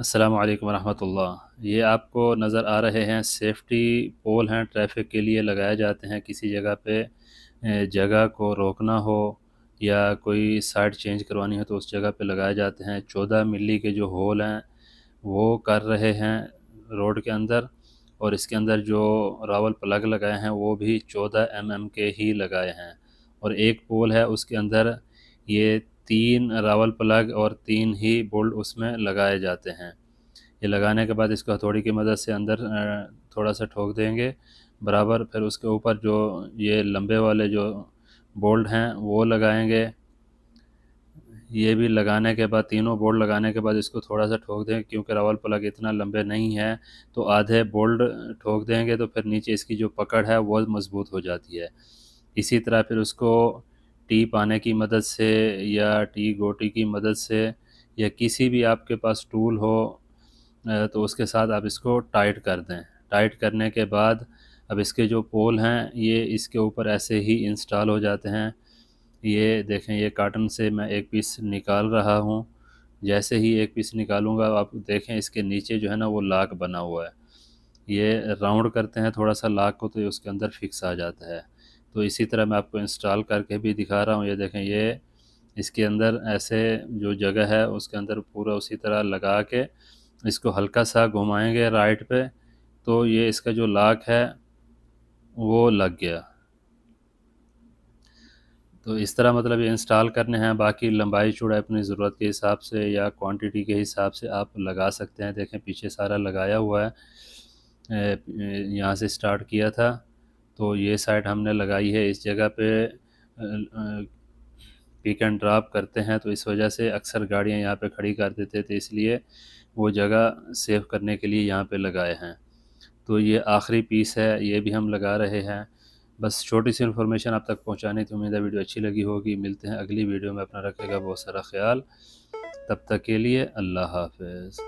अस्सलाम वालेकुम रहमतुल्लाह ये आपको नज़र आ रहे हैं सेफ्टी पोल हैं, ट्रैफ़िक के लिए लगाए जाते हैं। किसी जगह पे जगह को रोकना हो या कोई साइड चेंज करवानी हो तो उस जगह पे लगाए जाते हैं। चौदह मिली के जो होल हैं, वो कर रहे हैं रोड के अंदर और इसके अंदर जो रावल प्लग लगाए हैं, वो भी चौदह एम एम के ही लगाए हैं। और एक पोल है, उसके अंदर ये तीन रावल प्लग और तीन ही बोल्ट उसमें लगाए जाते हैं। ये लगाने के बाद इसको हथौड़ी की मदद से अंदर थोड़ा सा ठोक देंगे। बराबर फिर उसके ऊपर जो ये लंबे वाले जो बोल्ट हैं, वो लगाएँगे। ये भी लगाने के बाद, तीनों बोल्ट लगाने के बाद इसको थोड़ा सा ठोक देंगे क्योंकि रावल प्लग इतना लंबे नहीं है तो आधे बोल्ट ठोक देंगे तो फिर नीचे इसकी जो पकड़ है, वो मज़बूत हो जाती है। इसी तरह फिर उसको टी पाने की मदद से या टी गोटी की मदद से या किसी भी आपके पास टूल हो तो उसके साथ आप इसको टाइट कर दें। टाइट करने के बाद अब इसके जो पोल हैं, ये इसके ऊपर ऐसे ही इंस्टॉल हो जाते हैं। ये देखें, ये काटन से मैं एक पीस निकाल रहा हूँ। जैसे ही एक पीस निकालूँगा, आप देखें, इसके नीचे जो है ना, वो लाक बना हुआ है। ये राउंड करते हैं, थोड़ा सा लाक को तो ये उसके अंदर फिक्स आ जाता है। तो इसी तरह मैं आपको इंस्टॉल करके भी दिखा रहा हूँ। ये देखें, ये इसके अंदर ऐसे जो जगह है, उसके अंदर पूरा उसी तरह लगा के इसको हल्का सा घुमाएँगे राइट पे। तो ये इसका जो लाक है, वो लग गया। तो इस तरह मतलब ये इंस्टॉल करने हैं। बाकी लंबाई चौड़ाई अपनी ज़रूरत के हिसाब से या क्वांटिटी के हिसाब से आप लगा सकते हैं। देखें, पीछे सारा लगाया हुआ है। यहाँ से स्टार्ट किया था। तो ये साइड हमने लगाई है इस जगह पे पिक एंड ड्रॉप करते हैं तो इस वजह से अक्सर गाड़ियाँ यहाँ पे खड़ी कर देते थे इसलिए वो जगह सेव करने के लिए यहाँ पे लगाए हैं। तो ये आखिरी पीस है, ये भी हम लगा रहे हैं। बस छोटी सी इन्फॉर्मेशन आप तक पहुँचाने की उम्मीद है, वीडियो अच्छी लगी होगी। मिलते हैं अगली वीडियो में, अपना रखेगा बहुत सारा ख्याल। तब तक के लिए अल्लाह हाफिज़।